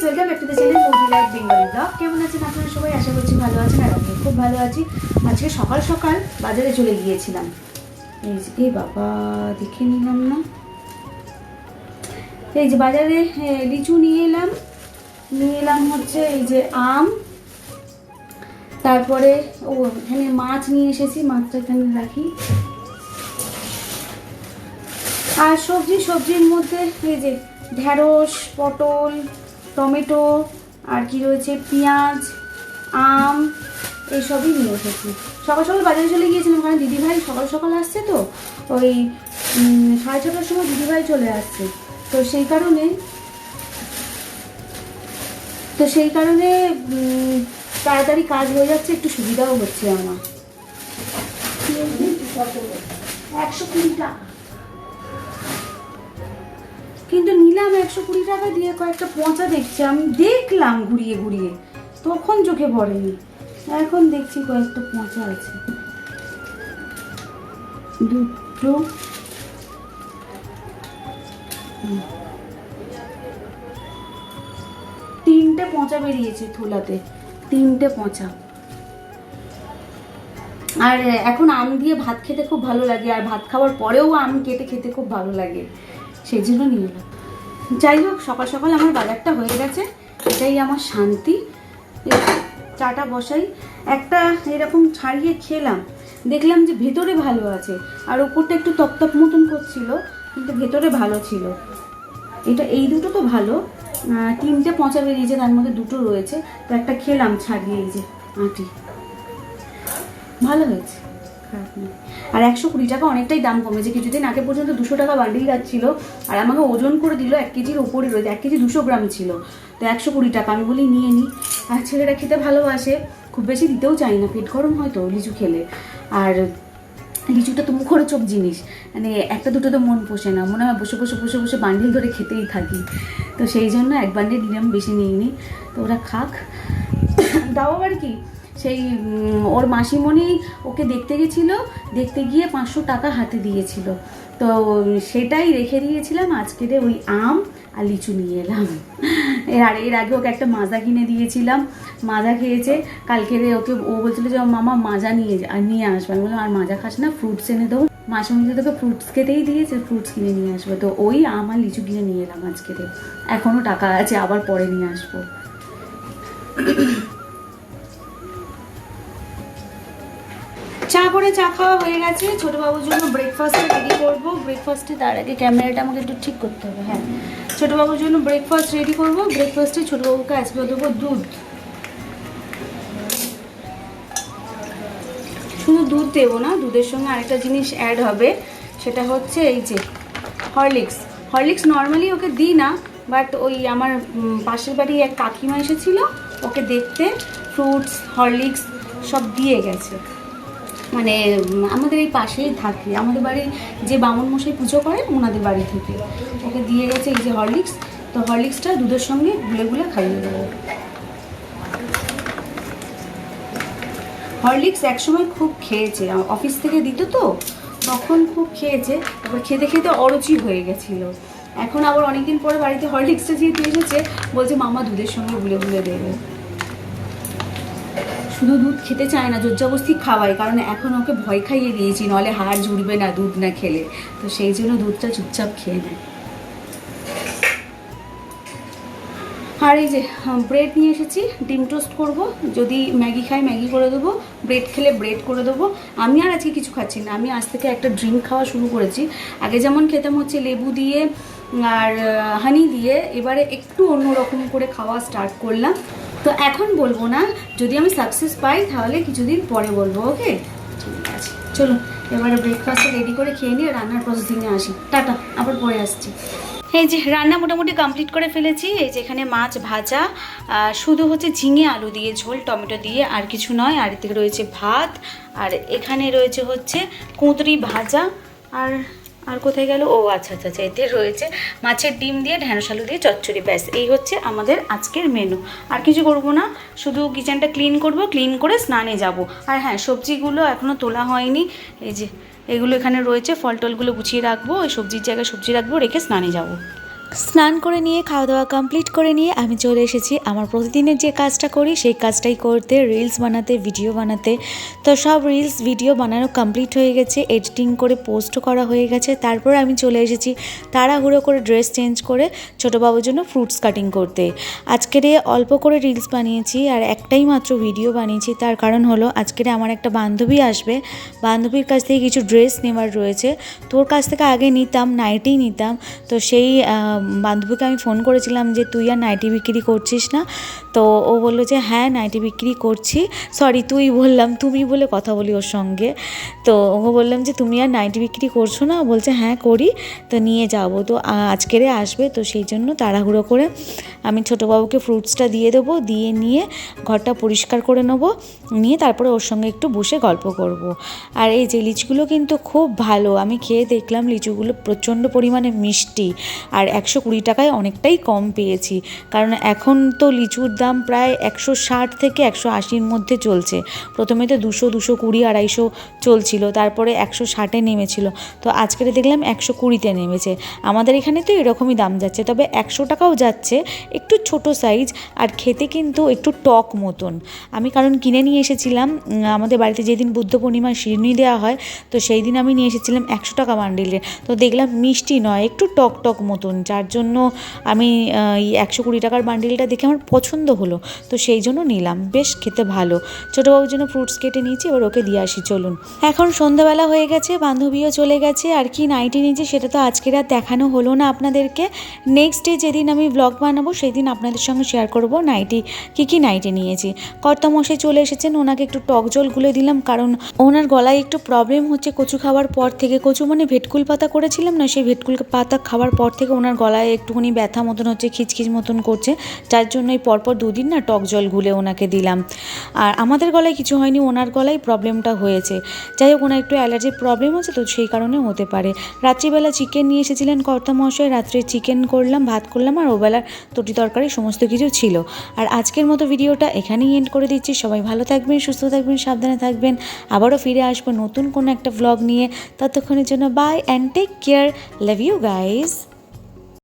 Guys welcome back to the channel movie life blog কেমন আছেন আপনারা সবাই? আশা করছি ভালো আছেন আর আমি খুব ভালো আছি। আজকে সকাল সকাল বাজারে চলে গিয়েছিলাম। এই বাবা, দেখে নিলাম না। এই যে বাজারে লিচু নিয়ে এলাম। নিয়ে এলাম হচ্ছে এই যে আম। তারপরে, ও, এখানে মাছ নিয়ে এসেছি, মাছটা এখানে রাখি। আর সবজি, সবজির মধ্যে এই যে ঢ্যাঁড়স পটল টমেটো, আর কি রয়েছে? পেঁয়াজ, আম এইসবই নিয়ে এসেছি। সকাল সকাল বাজারে চলে গিয়েছিলাম। কারণ দিদিভাই সকাল সকাল আসছে তো, ওই সাড়ে ছটার সময় দিদিভাই চলে আসছে। তো সেই কারণে, তো সেই কারণে তাড়াতাড়ি কাজ হয়ে যাচ্ছে, একটু সুবিধাও হচ্ছে আমার। একশো কুড়ি টাকা। কিন্তু নিলাম একশো কুড়ি টাকা দিয়ে কয়েকটা পচা দেখছি। আমি দেখলাম ঘুরিয়ে ঘুরিয়ে। তখন চোখে পড়েনি। এখন দেখছি কয়েকটা পচা আছে। দুটো। তিনটে পচা বেরিয়েছে থোলাতে। তিনটে পচা। আর এখন আম দিয়ে ভাত খেতে খুব ভালো লাগে। আর ভাত খাওয়ার পরেও আম কেটে খেতে খুব ভালো লাগে। সেই জন্য নিয়ে এলাম যাই হোক, সকাল সকাল আমার বাজারটা হয়ে গেছে, এটাই আমার শান্তি। চাটা বসাই। একটা এরকম ছাড়িয়ে খেলাম, দেখলাম যে ভেতরে ভালো আছে, আর ওপরটা একটু তপতপ মতন করছিল, কিন্তু ভেতরে ভালো ছিল। এটা, এই দুটো তো ভালো। তিনটে পচা বেরিয়েছে, তার মধ্যে দুটো রয়েছে। তো একটা খেলাম ছাড়িয়ে, এই যে আটি। ভালো হয়েছে। আর একশো কুড়ি টাকা অনেকটাই দাম কমেছে। কিছুদিন আগে পর্যন্ত দুশো টাকা বান্ডিল যাচ্ছিল আর আমাকে ওজন করে দিল এক কেজির ওপরে রয়েছে এক কেজি দুশো গ্রাম ছিল। তো একশো কুড়ি টাকা আমি বলি, নিয়ে নিই আর ছেলেরা খেতে ভালোবাসে। খুব বেশি দিতেও চাই না, পেট গরম হয় তো লিচু খেলে। আর লিচুটা তো মুখরোচক জিনিস। মানে একটা দুটো তো মন পোষে না। মনে হয় বসে বসে বসে বসে বান্ডিল ধরে খেতেই থাকি। তো সেই জন্য এক বান্ডিল নিলাম বেশি নিইনি। তো ওরা খাক। দাও আবার কি? সেই ওর মাসিমণি ওকে দেখতে গেছিল, দেখতে গিয়ে পাঁচশো টাকা হাতে দিয়েছিল। তো সেটাই রেখে দিয়েছিলাম, আজকে ওই আম আর লিচু নিয়ে এলাম। এর আর এর আগে ওকে একটা মাজা কিনে দিয়েছিলাম, মাজা খেয়েছে। কালকে ওকে, ও বলছিল যে মামা মাজা নিয়ে আর নিয়ে আসবে। আমি বললাম, আর মাজা খাস না ফ্রুটস এনে দেবো। মাসিমণি তো তোকে ফ্রুটস খেতেই দিয়েছে ফ্রুটস কিনে নিয়ে আসবে। তো ওই আম আর লিচু কিনে নিয়ে এলাম আজকে এখনও টাকা আছে, আবার পরে নিয়ে আসব। চা করে চা খাওয়া হয়ে গেছে। ছোট বাবুর জন্য ব্রেকফাস্টে রেডি করব। ব্রেকফাস্টে তার আগে ক্যামেরাটা আমাকে একটু ঠিক করতে হবে হ্যাঁ। ছোট বাবুর জন্য ব্রেকফাস্ট রেডি করব। ব্রেকফাস্টে ছোট বাবুকে আজকে দেবো দুধ। শুধু দুধ দেবো না, দুধের সঙ্গে আরেকটা জিনিস অ্যাড হবে। সেটা হচ্ছে এই যে হরলিক্স হরলিক্স নর্মালি ওকে দিই না বাট ওই আমার পাশের বাড়ি এক কাকিমা এসেছিল, ওকে দেখতে ফ্রুটস হরলিক্স সব দিয়ে গেছে। মানে আমাদের এই পাশেই থাকে। আমাদের বাড়ি যে বামুন মশাই পুজো করে ওনাদের বাড়ি থেকে। ওকে দিয়ে গেছে এই যে হরলিক্স। তো হরলিক্সটা দুধের সঙ্গে গুলে গুলে খাইয়ে দেবো। হরলিক্স একসময় খুব খেয়েছে। অফিস থেকে দিত তো, তখন খুব খেয়েছে। তারপর খেতে খেতে অরুচি হয়ে গেছিল। এখন আবার অনেকদিন পরে বাড়িতে হরলিক্সটা যেহেতু এসেছে, বলছে মামা দুধের সঙ্গে গুলে গুলে দেবে। শুধু দুধ খেতে চায় না, জোরজবস্তি খাওয়াই কারণ এখন ওকে ভয় খাইয়ে দিয়েছি, নলে হাড় জুড়বে না দুধ না খেলে। তো সেই জন্য দুধটা চুপচাপ খেয়ে নেয়। আর এই যে ব্রেড নিয়ে এসেছি, ডিম টোস্ট করব। যদি ম্যাগি খাই, ম্যাগি করে দেবো, ব্রেড খেলে ব্রেড করে দেবো। আমি আর আজকে কিছু খাচ্ছি না, আমি আজ থেকে একটা ড্রিঙ্ক খাওয়া শুরু করেছি। আগে যেমন খেতাম হচ্ছে লেবু দিয়ে আর হানি দিয়ে, এবারে একটু অন্যরকম করে খাওয়া স্টার্ট করলাম। তো এখন বলব না, যদি আমি সাকসেস পাই তাহলে কিছুদিন পরে বলব ওকে ঠিক আছে। চলো এবারে ব্রেকফাস্টটা রেডি করে খেয়ে নিয়ে রান্নার প্রসেসিংয়ে আসি। টাটা, আবার পরে আসছি। এই যে রান্না মোটামুটি কমপ্লিট করে ফেলেছি, এই যে এখানে মাছ ভাজা শুধু হচ্ছে ঝিঙে আলু দিয়ে, ঝোল, টমেটো দিয়ে, আর কিছু নয়, আর এদিকে রয়েছে ভাত, আর এখানে রয়েছে হচ্ছে কুঁদরি ভাজা, আর আর কোথায় গেল? ও আচ্ছা আচ্ছা আচ্ছা এতে রয়েছে মাছের ডিম দিয়ে ঢ্যাঁড়স আলু দিয়ে চচ্চড়ি, ব্যাস। এই হচ্ছে আমাদের আজকের মেনু আর কিছু করব না, শুধু কিচেনটা ক্লিন করব ক্লিন করে স্নানে যাব। আর হ্যাঁ সবজিগুলো এখনও তোলা হয়নি। এই যে, এগুলো এখানে রয়েছে ফল টলগুলো গুছিয়ে রাখব, ওই সবজির জায়গায় সবজি রাখব, রেখে স্নানে যাব। স্নান করে নিয়ে খাওয়া দাওয়া কমপ্লিট করে নিয়ে আমি চলে এসেছি। আমার প্রতিদিনের যে কাজটা করি, সেই কাজটাই করতে রিলস বানাতে ভিডিও বানাতে। তো সব রিলস ভিডিও বানানো কমপ্লিট হয়ে গেছে এডিটিং করে পোস্টও করা হয়ে গেছে। তারপর আমি চলে এসেছি তাড়াহুড়ো করে ড্রেস চেঞ্জ করে ছোটো বাবুর জন্য ফ্রুটস কাটিং করতে। আজকের অল্প করে রিলস বানিয়েছি আর একটাই মাত্র ভিডিও বানিয়েছি। তার কারণ হলো, আজকের আমার একটা বান্ধবী আসবে। বান্ধবীর কাছ থেকে কিছু ড্রেস নেওয়ার রয়েছে। তোর কাছ থেকে আগে নিতাম নাইটেই নিতাম। তো সেই বান্ধবীকে আমি ফোন করেছিলাম যে তুই আর নাইটি বিক্রি করছিস না? তো ও বলল যে হ্যাঁ নাইটি বিক্রি করছি। সরি, তুই বললাম, তুমি বলে কথা বলি ওর সঙ্গে। তো ওকে বললাম যে, তুমি আর নাইটি বিক্রি করছ না? বলছে হ্যাঁ করি। তো নিয়ে যাব। তো আজকেরে আসবে। তো সেই জন্য তাড়াহুড়ো করে আমি ছোটো বাবুকে ফ্রুটসটা দিয়ে দেবো। দিয়ে নিয়ে ঘরটা পরিষ্কার করে নেব। নিয়ে তারপরে ওর সঙ্গে একটু বসে গল্প করব। আর এই যে লিচুগুলো কিন্তু খুব ভালো। আমি খেয়ে দেখলাম লিচুগুলো প্রচণ্ড পরিমাণে মিষ্টি। আর একশো কুড়ি টাকায় অনেকটাই কম পেয়েছি। কারণ এখন তো লিচুর দাম প্রায় একশো ষাট থেকে একশো আশির মধ্যে চলছে। প্রথমে তো দুশো দুশো কুড়ি, আড়াইশো চলছিল, তারপরে একশো ষাটে নেমেছিল। তো আজকে দেখলাম একশো কুড়িতে নেমেছে। আমাদের এখানে তো এরকমই দাম যাচ্ছে, তবে একশো টাকাও যাচ্ছে, একটু ছোট সাইজ আর খেতে কিন্তু একটু টক মতন। আমি কারণ কিনে নিয়ে এসেছিলাম আমাদের বাড়িতে যেদিন বুদ্ধ পূর্ণিমার শিরনি দেওয়া হয়, তো সেই দিন আমি নিয়ে এসেছিলাম একশো টাকা বান্ডিলে তো দেখলাম মিষ্টি নয়, একটু টক টক মতন, যার জন্য আমি এই একশো কুড়ি টাকার বান্ডিলটা দেখে আমার পছন্দ হলো। তো সেই জন্য নিলাম। বেশ খেতে ভালো। ছোটোবাবুর জন্য ফ্রুটস কেটে নিয়েছি, এবার ওকে দিয়ে আসি, চলুন। এখন সন্ধ্যাবেলা হয়ে গেছে, বান্ধবীও চলে গেছে, আর কি নাইটি নিয়েছি সেটা তো আজকের আর দেখানো হলো না আপনাদেরকে। নেক্সট ডে যেদিন আমি ব্লগ বানাবো সেই দিন আপনাদের সঙ্গে শেয়ার করব নাইটি কী কী নাইটি নিয়েছি। কর্তামশাই চলে এসেছেন, ওনাকে একটু টক জল গুলে দিলাম, কারণ ওনার গলায় একটু প্রবলেম হচ্ছে কচু খাওয়ার পর থেকে। কচু মানে ভেটকুল পাতা করেছিলাম না, সেই ভেটকুল পাতা খাওয়ার পর থেকে ওনার গলায় একটুখানি ব্যথা মতন হচ্ছে, খিচখিচ মতন করছে, যার জন্য এই পরপর দুদিন না টক জল গুলে ওনাকে দিলাম। আর আমাদের গলায় কিছু হয়নি, ওনার গলায় প্রবলেমটা হয়েছে। যাই হোক, ওনার একটু অ্যালার্জির প্রবলেম আছে তো সেই কারণে হতে পারে। রাত্রিবেলা চিকেন নিয়ে এসেছিলেন কর্তামশাই, রাত্রে চিকেন করলাম, ভাত করলাম আর ওবেলার তটি তরকারি সমস্ত কিছু ছিল। আর আজকের মতো ভিডিওটা এখানেই এন্ড করে দিচ্ছি। সবাই ভালো থাকবেন, সুস্থ থাকবেন, সাবধানে থাকবেন। আবারও ফিরে আসব নতুন কোনো একটা ভ্লগ নিয়ে। ততক্ষণের জন্য bye and take care love you guys